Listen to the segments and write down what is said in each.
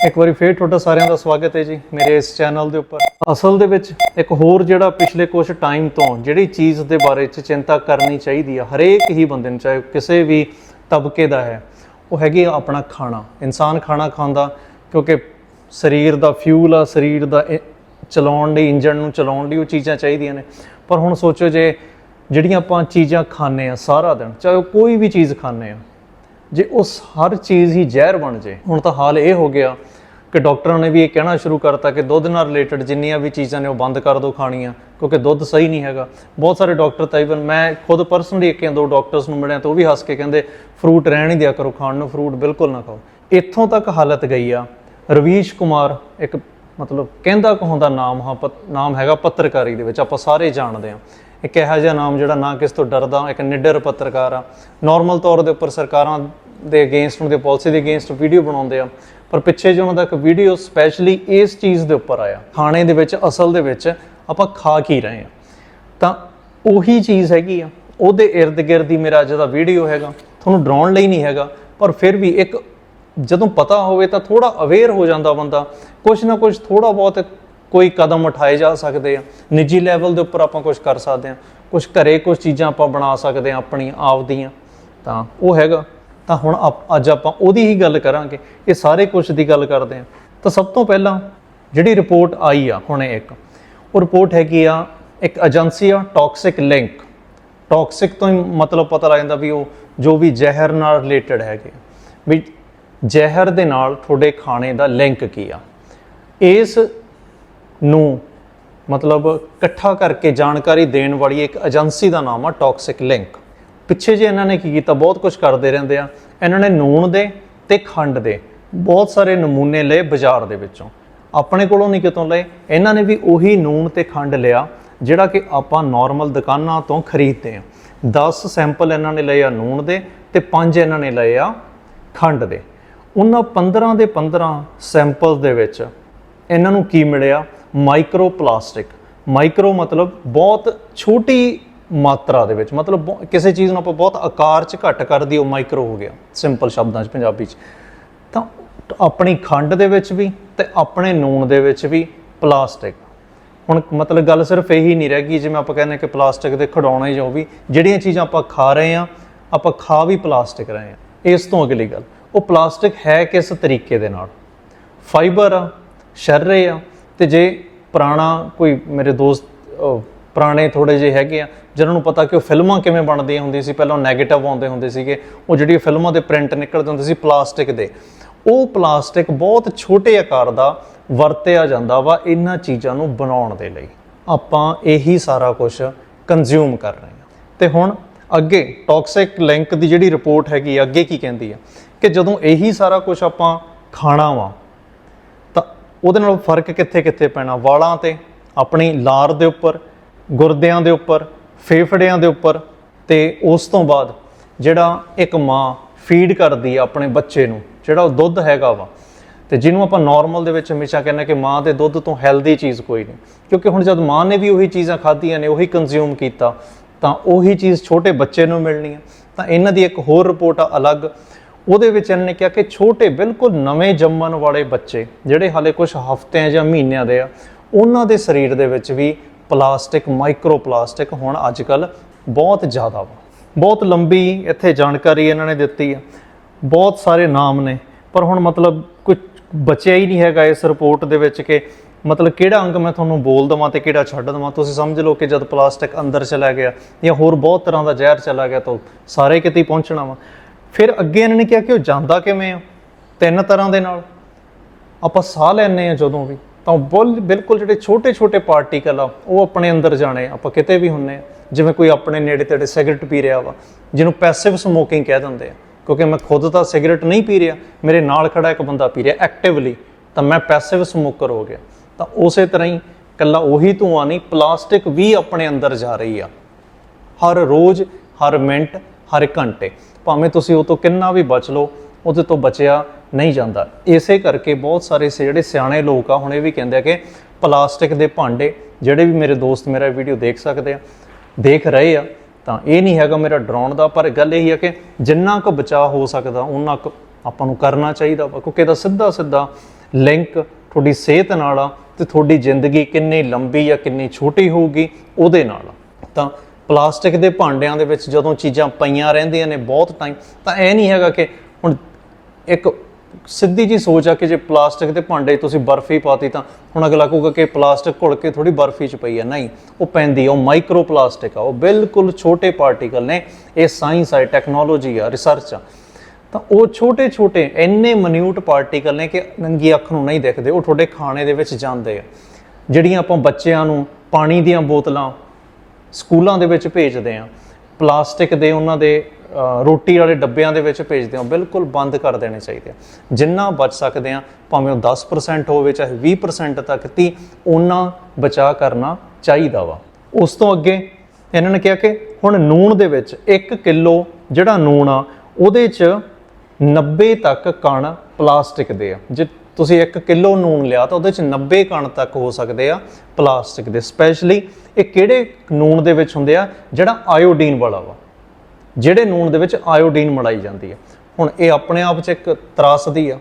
ਇੱਕ ਵਾਰੀ ਫੇਰ ਤੁਹਾਡਾ ਸਾਰਿਆਂ ਦਾ ਸਵਾਗਤ ਹੈ ਜੀ ਮੇਰੇ ਇਸ ਚੈਨਲ ਦੇ ਉੱਪਰ। ਅਸਲ ਦੇ ਵਿੱਚ ਇੱਕ ਹੋਰ ਜਿਹੜਾ ਪਿਛਲੇ ਕੁਝ ਟਾਈਮ ਤੋਂ ਜਿਹੜੀ ਚੀਜ਼ ਦੇ ਬਾਰੇ ਚ ਚਿੰਤਾ ਕਰਨੀ ਚਾਹੀਦੀ ਆ, ਹਰੇਕ ਹੀ ਬੰਦੇ ਨੂੰ, ਚਾਹੇ ਕਿਸੇ ਵੀ ਤਬਕੇ ਦਾ ਹੈ, ਉਹ ਹੈਗੀ ਆ ਆਪਣਾ ਖਾਣਾ। ਇਨਸਾਨ ਖਾਣਾ ਖਾਂਦਾ, ਕਿਉਂਕਿ ਸਰੀਰ ਦਾ ਫਿਊਲ ਆ, ਸਰੀਰ ਦਾ ਇਹ ਚਲਾਉਣ ਲਈ ਇੰਜਨ ਨੂੰ ਚਲਾਉਣ ਲਈ ਉਹ ਚੀਜ਼ਾਂ ਚਾਹੀਦੀਆਂ ਨੇ। ਪਰ ਹੁਣ ਸੋਚੋ ਜੇ ਜਿਹੜੀਆਂ ਆਪਾਂ ਚੀਜ਼ਾਂ ਖਾਂਦੇ ਆ ਸਾਰਾ ਦਿਨ, ਚਾਹੇ ਉਹ ਕੋਈ ਵੀ ਚੀਜ਼ ਖਾਂਦੇ ਆ ਜੇ ਉਸ ਹਰ ਚੀਜ਼ ਹੀ ਜ਼ਹਿਰ ਬਣ ਜੇ, ਹੁਣ ਤਾਂ ਹਾਲ ਇਹ ਹੋ ਗਿਆ ਕਿ ਡਾਕਟਰਾਂ ਨੇ ਵੀ ਇਹ ਕਹਿਣਾ ਸ਼ੁਰੂ ਕਰਤਾ ਕਿ ਦੁੱਧ ਨਾਲ ਰਿਲੇਟਡ ਜਿੰਨੀਆਂ ਵੀ ਚੀਜ਼ਾਂ ਨੇ ਉਹ ਬੰਦ ਕਰ ਦਿਓ ਖਾਣੀਆਂ, ਕਿਉਂਕਿ ਦੁੱਧ ਸਹੀ ਨਹੀਂ ਹੈਗਾ। ਬਹੁਤ ਸਾਰੇ ਡਾਕਟਰ ਤਾਂ ਇਵਨ ਮੈਂ ਖੁਦ ਪਰਸਨਲੀ ਇੱਕ ਜਾਂ ਦੋ ਡਾਕਟਰਸ ਨੂੰ ਮਿਲਿਆ ਤਾਂ ਉਹ ਵੀ ਹੱਸ ਕੇ ਕਹਿੰਦੇ, ਫਰੂਟ ਰਹਿਣ ਹੀ ਦਿਆ ਕਰੋ, ਖਾਣ ਨੂੰ ਫਰੂਟ ਬਿਲਕੁਲ ਨਾ ਖਾਓ। ਇੱਥੋਂ ਤੱਕ ਹਾਲਤ ਗਈ ਆ। ਰਵੀਸ਼ ਕੁਮਾਰ ਇੱਕ ਮਤਲਬ ਕਹਿੰਦਾ ਕਹਾਉਂਦਾ ਨਾਮ, ਹਾਂ ਨਾਮ ਹੈਗਾ ਪੱਤਰਕਾਰੀ ਦੇ ਵਿੱਚ, ਆਪਾਂ ਸਾਰੇ ਜਾਣਦੇ ਹਾਂ। ਇੱਕ ਇਹੋ ਜਿਹਾ ਨਾਮ ਜਿਹੜਾ ਨਾ ਕਿਸ ਤੋਂ ਡਰਦਾ, ਇੱਕ ਨਿਡਰ ਪੱਤਰਕਾਰ ਆ। ਨਾਰਮਲ ਤੌਰ ਦੇ ਉੱਪਰ ਸਰਕਾਰਾਂ ਦੇ ਅਗੇਂਸਟ ਉਹਨਾਂ ਦੇ ਪਾਲਿਸੀ ਦੇ ਅਗੇਂਸਟ ਵੀਡੀਓ ਬਣਾਉਂਦੇ ਆ। ਪਰ ਪਿੱਛੇ ਜਿਹੇ ਉਹਨਾਂ ਦਾ ਇੱਕ ਵੀਡੀਓ ਸਪੈਸ਼ਲੀ ਇਸ ਚੀਜ਼ ਦੇ ਉੱਪਰ ਆਇਆ। ਖਾਣੇ ਦੇ ਵਿੱਚ, ਅਸਲ ਦੇ ਵਿੱਚ ਆਪਾਂ ਖਾ ਕੀ ਰਹੇ ਆ। ਤਾਂ ਉਹੀ ਚੀਜ਼ ਹੈਗੀ ਆ। ਉਹਦੇ ਇਰਦ ਗਿਰਦ ਦੀ ਮੇਰਾ ਅੱਜ ਦਾ ਵੀਡੀਓ ਹੈਗਾ। ਤੁਹਾਨੂੰ ਡਰਾਉਣ ਲਈ ਨਹੀਂ ਹੈਗਾ, ਪਰ ਫਿਰ ਵੀ ਇੱਕ ਜਦੋਂ ਪਤਾ ਹੋਵੇ ਤਾਂ ਥੋੜਾ ਅਵੇਅਰ ਹੋ ਜਾਂਦਾ ਬੰਦਾ। ਕੁਝ ਨਾ ਕੁਝ ਥੋੜਾ ਬਹੁਤ ਕੋਈ ਕਦਮ ਉਠਾਏ ਜਾ ਸਕਦੇ ਆ। ਨਿੱਜੀ ਲੈਵਲ ਦੇ ਉੱਪਰ ਆਪਾਂ ਕੁਝ ਕਰ ਸਕਦੇ ਆ। ਕੁਝ ਘਰੇ ਕੁਝ ਚੀਜ਼ਾਂ ਆਪਾਂ ਬਣਾ ਸਕਦੇ ਆ ਆਪਣੀ ਆਪ ਦੀਆਂ। ਤਾਂ ਉਹ ਹੈਗਾ। ਤਾਂ ਹੁਣ ਆਪ- ਅੱਜ ਆਪਾਂ ਉਹਦੀ ਹੀ ਗੱਲ ਕਰਾਂਗੇ। ਇਹ ਸਾਰੇ ਕੁਝ ਦੀ ਗੱਲ ਕਰਦੇ ਆ। ਤਾਂ ਸਭ ਤੋਂ ਪਹਿਲਾਂ ਜਿਹੜੀ ਰਿਪੋਰਟ ਆਈ ਆ, ਹੁਣੇ ਇੱਕ। ਉਹ ਰਿਪੋਰਟ ਹੈਗੀ ਆ, ਇੱਕ ਏਜੰਸੀ ਆ ਟੌਕਸਿਕ ਲਿੰਕ ਟੌਕਸਿਕ ਤੋਂ ਹੀ ਮਤਲਬ ਪਤਾ ਲੱਗ ਜਾਂਦਾ ਵੀ ਉਹ ਜੋ ਵੀ ਜ਼ਹਿਰ ਨਾਲ ਰਿਲੇਟਡ ਹੈਗੇ ਵੀ ਜ਼ਹਿਰ ਦੇ ਨਾਲ ਤੁਹਾਡੇ ਖਾਣੇ ਦਾ ਲਿੰਕ ਕੀ ਆ। ਇਸ ਨੂੰ ਮਤਲਬ ਇਕੱਠਾ ਕਰਕੇ ਜਾਣਕਾਰੀ ਦੇਣ ਵਾਲੀ ਇੱਕ ਏਜੰਸੀ ਦਾ ਨਾਮ ਆ ਟੌਕਸਿਕ ਲਿੰਕ ਪਿੱਛੇ ਜੇ ਇਹਨਾਂ ਨੇ ਕੀ ਕੀਤਾ, ਬਹੁਤ ਕੁਝ ਕਰਦੇ ਰਹਿੰਦੇ ਆ। ਇਹਨਾਂ ਨੇ ਨੂਣ ਦੇ ਤੇ ਖੰਡ ਦੇ ਬਹੁਤ ਸਾਰੇ ਨਮੂਨੇ ਲਏ ਬਾਜ਼ਾਰ ਦੇ ਵਿੱਚੋਂ। ਆਪਣੇ ਕੋਲੋਂ ਨਹੀਂ ਕਿਤੋਂ ਲਏ। ਇਹਨਾਂ ਨੇ ਵੀ ਉਹੀ ਨੂਣ ਤੇ ਖੰਡ ਲਿਆ, ਜਿਹੜਾ ਕਿ ਆਪਾਂ ਨਾਰਮਲ ਦੁਕਾਨਾਂ ਤੋਂ ਖਰੀਦਦੇ ਆ। 10 ਸੈਂਪਲ ਇਹਨਾਂ ਨੇ ਲਏ ਆ ਨੂਣ ਦੇ ਤੇ 5 ਇਹਨਾਂ ਨੇ ਲਏ ਆ ਖੰਡ ਦੇ। ਉਹਨਾਂ 15 ਦੇ 15 ਸੈਂਪਲਸ ਦੇ ਵਿੱਚ ਇਹਨਾਂ ਨੂੰ ਕੀ ਮਿਲਿਆ? ਮਾਈਕਰੋ ਪਲਾਸਟਿਕ ਮਾਈਕਰੋ ਮਤਲਬ ਬਹੁਤ ਛੋਟੀ ਮਾਤਰਾ ਦੇ ਵਿੱਚ, ਮਤਲਬ ਬਹੁ- ਕਿਸੇ ਚੀਜ਼ ਨੂੰ ਆਪਾਂ ਬਹੁਤ ਆਕਾਰ 'ਚ ਘੱਟ ਕਰ ਦਈਏ ਉਹ ਮਾਈਕਰੋ ਹੋ ਗਿਆ ਸਿੰਪਲ ਸ਼ਬਦਾਂ 'ਚ, ਪੰਜਾਬੀ 'ਚ। ਤਾਂ ਆਪਣੀ ਖੰਡ ਦੇ ਵਿੱਚ ਵੀ ਤੇ ਆਪਣੇ ਨੂਣ ਦੇ ਵਿੱਚ ਵੀ ਪਲਾਸਟਿਕ ਹੁਣ ਮਤਲਬ ਗੱਲ ਸਿਰਫ ਇਹੀ ਨਹੀਂ ਰਹਿ ਗਈ, ਜਿਵੇਂ ਆਪਾਂ ਕਹਿੰਦੇ ਕਿ ਪਲਾਸਟਿਕ ਦੇ ਖਿਡੌਣੇ ਜੋ ਵੀ, ਜਿਹੜੀਆਂ ਚੀਜ਼ਾਂ ਆਪਾਂ ਖਾ ਰਹੇ ਆ ਆਪਾਂ ਖਾ ਵੀ ਪਲਾਸਟਿਕ ਰਹੇ ਆ ਇਸ ਤੋਂ ਅਗਲੀ ਗੱਲ, ਉਹ ਪਲਾਸਟਿਕ ਹੈ ਕਿਸ ਤਰੀਕੇ ਦੇ ਨਾਲ? ਫਾਈਬਰ ਆ, ਸ਼ਰਰੇ ਆ ਤੇ ਜੇ ਪੁਰਾਣਾ ਕੋਈ ਮੇਰੇ ਦੋਸਤ ਪੁਰਾਣੇ ਥੋੜੇ ਜਿਹੇ ਹੈਗੇ ਆ ਜਿਹਨਾਂ ਨੂੰ ਪਤਾ ਕਿ ਉਹ ਫਿਲਮਾਂ ਕਿਵੇਂ ਬਣਦੀਆਂ ਹੁੰਦੀਆਂ ਸੀ ਪਹਿਲਾਂ 네ਗੇਟਿਵ ਆਉਂਦੇ ਹੁੰਦੇ ਸੀਗੇ ਉਹ ਜਿਹੜੀ ਫਿਲਮਾਂ ਦੇ ਪ੍ਰਿੰਟ ਨਿਕਲਦੇ ਹੁੰਦੇ ਸੀ ਪਲਾਸਟਿਕ ਦੇ ਉਹ ਪਲਾਸਟਿਕ ਬਹੁਤ ਛੋਟੇ ਆਕਾਰ ਦਾ ਵਰਤਿਆ ਜਾਂਦਾ ਵਾ ਇਹਨਾਂ ਚੀਜ਼ਾਂ ਨੂੰ ਬਣਾਉਣ ਦੇ ਲਈ। ਆਪਾਂ ਇਹੀ ਸਾਰਾ ਕੁਝ ਕੰਜ਼ਿਊਮ ਕਰ ਰਹੇ ਹਾਂ। ਤੇ ਹੁਣ ਅੱਗੇ ਟੌਕਸਿਕ ਲਿੰਕ ਦੀ ਜਿਹੜੀ ਰਿਪੋਰਟ ਹੈਗੀ ਆ, ਅੱਗੇ ਕੀ ਕਹਿੰਦੀ ਆ? ਕਿ ਜਦੋਂ ਇਹੀ ਸਾਰਾ ਕੁਝ ਆਪਾਂ ਖਾਣਾ ਵਾ ਉਹਦੇ ਨਾਲ ਫ਼ਰਕ ਕਿੱਥੇ ਕਿੱਥੇ ਪੈਣਾ? ਵਾਲਾਂ ਤੇ, ਆਪਣੀ ਲਾਰ ਦੇ ਉੱਪਰ, ਗੁਰਦਿਆਂ ਦੇ ਉੱਪਰ, ਫੇਫੜਿਆਂ ਦੇ ਉੱਪਰ ਤੇ ਉਸ ਤੋਂ ਬਾਅਦ ਜਿਹੜਾ ਇੱਕ ਮਾਂ ਫੀਡ ਕਰਦੀ ਆ ਆਪਣੇ ਬੱਚੇ ਨੂੰ, ਜਿਹੜਾ ਉਹ ਦੁੱਧ ਹੈਗਾ ਵਾ, ਤੇ ਜਿਹਨੂੰ ਆਪਾਂ ਨਾਰਮਲ ਦੇ ਵਿੱਚ ਹਮੇਸ਼ਾ ਕਹਿੰਦੇ ਕਿ ਮਾਂ ਦੇ ਦੁੱਧ ਤੋਂ ਹੈਲਦੀ ਚੀਜ਼ ਕੋਈ ਨਹੀਂ। ਕਿਉਂਕਿ ਹੁਣ ਜਦ ਮਾਂ ਨੇ ਵੀ ਉਹੀ ਚੀਜ਼ਾਂ ਖਾਧੀਆਂ ਨੇ, ਉਹੀ ਕੰਜ਼ਿਊਮ ਕੀਤਾ, ਤਾਂ ਉਹੀ ਚੀਜ਼ ਛੋਟੇ ਬੱਚੇ ਨੂੰ ਮਿਲਣੀ ਹੈ ਤਾਂ ਇਹਨਾਂ ਦੀ ਇੱਕ ਹੋਰ ਰਿਪੋਰਟ ਆ ਅਲੱਗ ਉਹਦੇ ਵਿੱਚ ਇਹਨਾਂ ਨੇ ਕਿਹਾ ਕਿ ਛੋਟੇ ਬਿਲਕੁਲ ਨਵੇਂ ਜੰਮਣ ਵਾਲੇ ਬੱਚੇ, ਜਿਹੜੇ ਹਾਲੇ ਕੁਝ ਹਫ਼ਤਿਆਂ ਜਾਂ ਮਹੀਨਿਆਂ ਦੇ ਆ, ਉਹਨਾਂ ਦੇ ਸਰੀਰ ਦੇ ਵਿੱਚ ਵੀ ਪਲਾਸਟਿਕ ਮਾਈਕਰੋ ਪਲਾਸਟਿਕ ਹੁਣ ਅੱਜ ਕੱਲ ਬਹੁਤ ਜ਼ਿਆਦਾ ਵਾ। ਬਹੁਤ ਲੰਬੀ ਇੱਥੇ ਜਾਣਕਾਰੀ ਇਹਨਾਂ ਨੇ ਦਿੱਤੀ ਆ। ਬਹੁਤ ਸਾਰੇ ਨਾਮ ਨੇ, ਪਰ ਹੁਣ ਮਤਲਬ ਕੁਝ ਬਚਿਆ ਹੀ ਨਹੀਂ ਹੈਗਾ ਇਸ ਰਿਪੋਰਟ ਦੇ ਵਿੱਚ ਕਿ ਮਤਲਬ ਕਿਹੜਾ ਅੰਗ ਮੈਂ ਤੁਹਾਨੂੰ ਬੋਲ ਦਵਾਂ ਤੇ ਕਿਹੜਾ ਛੱਡ ਦਵਾਂ। ਤੁਸੀਂ ਸਮਝ ਲਓ ਕਿ ਜਦ ਪਲਾਸਟਿਕ ਅੰਦਰ ਚਲਾ ਗਿਆ ਜਾਂ ਹੋਰ ਬਹੁਤ ਤਰ੍ਹਾਂ ਦਾ ਜ਼ਹਿਰ ਚਲਾ ਗਿਆ ਤਾਂ ਸਾਰੇ ਕਿਤੇ ਪਹੁੰਚਣਾ ਵਾ। ਫਿਰ ਅੱਗੇ ਇਹਨਾਂ ਨੇ ਕਿਹਾ ਕਿ ਉਹ ਜਾਂਦਾ ਕਿਵੇਂ ਆ? ਤਿੰਨ ਤਰ੍ਹਾਂ ਦੇ ਨਾਲ। ਆਪਾਂ ਸਾਹ ਲੈਂਦੇ ਆ ਜਦੋਂ ਵੀ। ਤਾਂ ਉਹ ਬੁੱਲ- ਬਿਲਕੁਲ ਜਿਹੜੇ ਛੋਟੇ ਛੋਟੇ ਪਾਰਟੀਕਲ ਆ, ਉਹ ਆਪਣੇ ਅੰਦਰ ਜਾਣੇ ਆ। ਆਪਾਂ ਕਿਤੇ ਵੀ ਹੁੰਨੇ ਆ। ਜਿਵੇਂ ਕੋਈ ਆਪਣੇ ਨੇੜੇ ਤੇੜੇ ਸਿਗਰਟ ਪੀ ਰਿਹਾ ਵਾ, ਜਿਹਨੂੰ ਪੈਸਿਵ ਸਮੋਕਿੰਗ ਕਹਿ ਦਿੰਦੇ ਆ। ਕਿਉਂਕਿ ਮੈਂ ਖੁਦ ਤਾਂ ਸਿਗਰਟ ਨਹੀਂ ਪੀ ਰਿਹਾ, ਮੇਰੇ ਨਾਲ ਖੜਾ ਇੱਕ ਬੰਦਾ ਪੀ ਰਿਹਾ ਐਕਟਿਵਲੀ ਤਾਂ ਮੈਂ ਪੈਸਿਵ ਸਮੋਕਰ ਹੋ ਗਿਆ। ਤਾਂ ਉਸੇ ਤਰ੍ਹਾਂ ਹੀ ਕੱਲਾ ਉਹੀ ਧੂਆਂ ਨਹੀਂ ਪਲਾਸਟਿਕ ਵੀ ਆਪਣੇ ਅੰਦਰ ਜਾ ਰਹੀ ਆ। ਹਰ ਰੋਜ਼, ਹਰ ਮਿੰਟ, ਹਰ ਘੰਟੇ। ਭਾਵੇਂ ਤੁਸੀਂ ਉਹ ਤੋਂ ਕਿੰਨਾ ਵੀ ਬਚ ਲਓ, ਉਹਦੇ ਤੋਂ ਬਚਿਆ ਨਹੀਂ ਜਾਂਦਾ। ਇਸੇ ਕਰਕੇ ਬਹੁਤ ਸਾਰੇ ਸੇ, ਜਿਹੜੇ ਸਿਆਣੇ ਲੋਕ ਆ, ਹੁਣ ਇਹ ਵੀ ਕਹਿੰਦੇ ਆ ਕਿ ਪਲਾਸਟਿਕ ਦੇ ਭਾਂਡੇ ਜਿਹੜੇ ਵੀ ਮੇਰੇ ਦੋਸਤ ਮੇਰਾ ਵੀਡੀਓ ਦੇਖ ਸਕਦੇ ਆ, ਦੇਖ ਰਹੇ ਆ, ਤਾਂ ਇਹ ਨਹੀਂ ਹੈਗਾ ਮੇਰਾ ਡਰਾਉਣ ਦਾ, ਪਰ ਗੱਲ ਇਹ ਹੈ ਕਿ ਜਿੰਨਾ ਕੁ ਬਚਾਅ ਹੋ ਸਕਦਾ ਉਹਨਾਂ ਕੁ ਆਪਾਂ ਨੂੰ ਕਰਨਾ ਚਾਹੀਦਾ ਵਾ, ਕਿਉਂਕਿ ਇਹਦਾ ਸਿੱਧਾ ਸਿੱਧਾ ਲਿੰਕ ਤੁਹਾਡੀ ਸਿਹਤ ਨਾਲ ਆ ਤੇ ਤੁਹਾਡੀ ਜ਼ਿੰਦਗੀ ਕਿੰਨੀ ਲੰਬੀ ਜਾਂ ਕਿੰਨੀ ਛੋਟੀ ਹੋਊਗੀ, ਉਹਦੇ ਨਾਲ ਤਾਂ ਪਲਾਸਟਿਕ ਦੇ ਭਾਂਡਿਆਂ ਦੇ ਵਿੱਚ ਜਦੋਂ ਚੀਜ਼ਾਂ ਪਈਆਂ ਰਹਿੰਦੀਆਂ ਨੇ ਬਹੁਤ ਟਾਈਮ ਤਾਂ ਇਹ ਨਹੀਂ ਹੈਗਾ ਕਿ ਹੁਣ ਇੱਕ ਸਿੱਧੀ ਜੀ ਸੋਚ ਆ ਕਿ ਜੇ ਪਲਾਸਟਿਕ ਦੇ ਭਾਂਡੇ ਤੁਸੀਂ ਬਰਫੀ ਪਾਤੀ ਤਾਂ ਹੁਣ ਅਗਲਾ ਕਹੂਗਾ ਕਿ ਪਲਾਸਟਿਕ ਘੁਲ ਕੇ ਥੋੜੀ ਬਰਫੀ 'ਚ ਪਈ ਆ। ਨਹੀਂ, ਉਹ ਪੈਂਦੀ ਆ, ਉਹ ਮਾਈਕਰੋ ਪਲਾਸਟਿਕ ਆ, ਉਹ ਬਿਲਕੁਲ ਛੋਟੇ ਪਾਰਟੀਕਲ ਨੇ, ਇਹ ਸਾਇੰਸ ਆ ਟੈਕਨੋਲੋਜੀ ਆ ਰਿਸਰਚ ਆ। ਤਾਂ ਉਹ ਛੋਟੇ ਛੋਟੇ ਇੰਨੇ ਮਨਿਊਟ ਪਾਰਟੀਕਲ ਨੇ ਕਿ ਨੰਗੀ ਅੱਖ ਨੂੰ ਨਹੀਂ ਦਿਖਦੇ, ਉਹ ਤੁਹਾਡੇ ਖਾਣੇ ਦੇ ਵਿੱਚ ਜਾਂਦੇ ਆ। ਜਿਹੜੀਆਂ ਆਪਾਂ ਬੱਚਿਆਂ ਨੂੰ ਪਾਣੀ ਦੀਆਂ ਬੋਤਲਾਂ ਸਕੂਲਾਂ ਦੇ ਵਿੱਚ ਭੇਜਦੇ ਆ। ਪਲਾਸਟਿਕ ਦੇ ਉਹਨਾਂ ਦੇ ਰੋਟੀ ਵਾਲੇ ਡੱਬਿਆਂ ਦੇ ਵਿੱਚ ਭੇਜਦੇ ਹਾਂ ਬਿਲਕੁਲ ਬੰਦ ਕਰ ਦੇਣੇ ਚਾਹੀਦੇ ਆ। ਜਿੰਨਾ ਬਚ ਸਕਦੇ ਆ, ਭਾਵੇਂ ਉਹ 10% ਹੋਵੇ ਚਾਹੇ 20% ਤੱਕ ਤੀ ਉਹਨਾਂ ਬਚਾ ਕਰਨਾ ਚਾਹੀਦਾ ਵਾ। ਉਸ ਤੋਂ ਅੱਗੇ ਇਹਨਾਂ ਨੇ ਕਿਹਾ ਕਿ ਹੁਣ ਨੂਣ ਦੇ ਵਿੱਚ 1 ਕਿਲੋ ਜਿਹੜਾ ਨੂਣ ਆ, ਉਹਦੇ 'ਚ 90 ਤੱਕ ਕਣ ਪਲਾਸਟਿਕ ਦੇ ਆ। ਜੇ ਤੁਸੀਂ 1 ਕਿਲੋ ਨੂਣ ਲਿਆ ਤਾਂ ਉਹਦੇ 'ਚ 90 ਕਣ ਤੱਕ ਹੋ ਸਕਦੇ ਆ ਪਲਾਸਟਿਕ ਦੇ, ਸਪੈਸ਼ਲੀ ਇਹ ਕਿਹੜੇ ਨੂਣ ਦੇ ਵਿੱਚ ਹੁੰਦੇ ਆ? ਜਿਹੜਾ ਆਇਓਡੀਨ ਵਾਲਾ ਵਾ, ਜਿਹੜੇ ਨੂਣ ਦੇ ਵਿੱਚ ਆਇਓਡੀਨ ਮਲਾਈ ਜਾਂਦੀ ਆ। ਹੁਣ ਇਹ ਆਪਣੇ ਆਪ 'ਚ ਇੱਕ ਤਰਾਸਦੀ ਆ।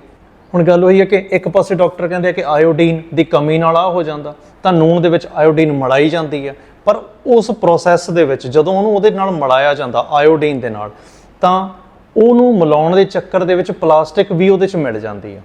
ਹੁਣ ਗੱਲ ਹੋਈ ਹੈ ਕਿ ਇੱਕ ਪਾਸੇ ਡਾਕਟਰ ਕਹਿੰਦੇ ਆ ਕਿ ਆਇਓਡੀਨ ਦੀ ਕਮੀ ਨਾਲ ਆ ਹੋ ਜਾਂਦਾ, ਤਾਂ ਨੂਣ ਦੇ ਵਿੱਚ ਆਇਓਡੀਨ ਮਲਾਈ ਜਾਂਦੀ ਆ। ਪਰ ਉਸ ਪ੍ਰੋਸੈਸ ਦੇ ਵਿੱਚ ਜਦੋਂ ਉਹਨੂੰ ਉਹਦੇ ਨਾਲ ਮਲਾਇਆ ਜਾਂਦਾ, ਆਇਓਡੀਨ ਦੇ ਨਾਲ, ਤਾਂ ਉਹਨੂੰ ਮਿਲਾਉਣ ਦੇ ਚੱਕਰ ਦੇ ਵਿੱਚ ਪਲਾਸਟਿਕ ਵੀ ਉਹਦੇ 'ਚ ਮਿਲ ਜਾਂਦੀ ਆ।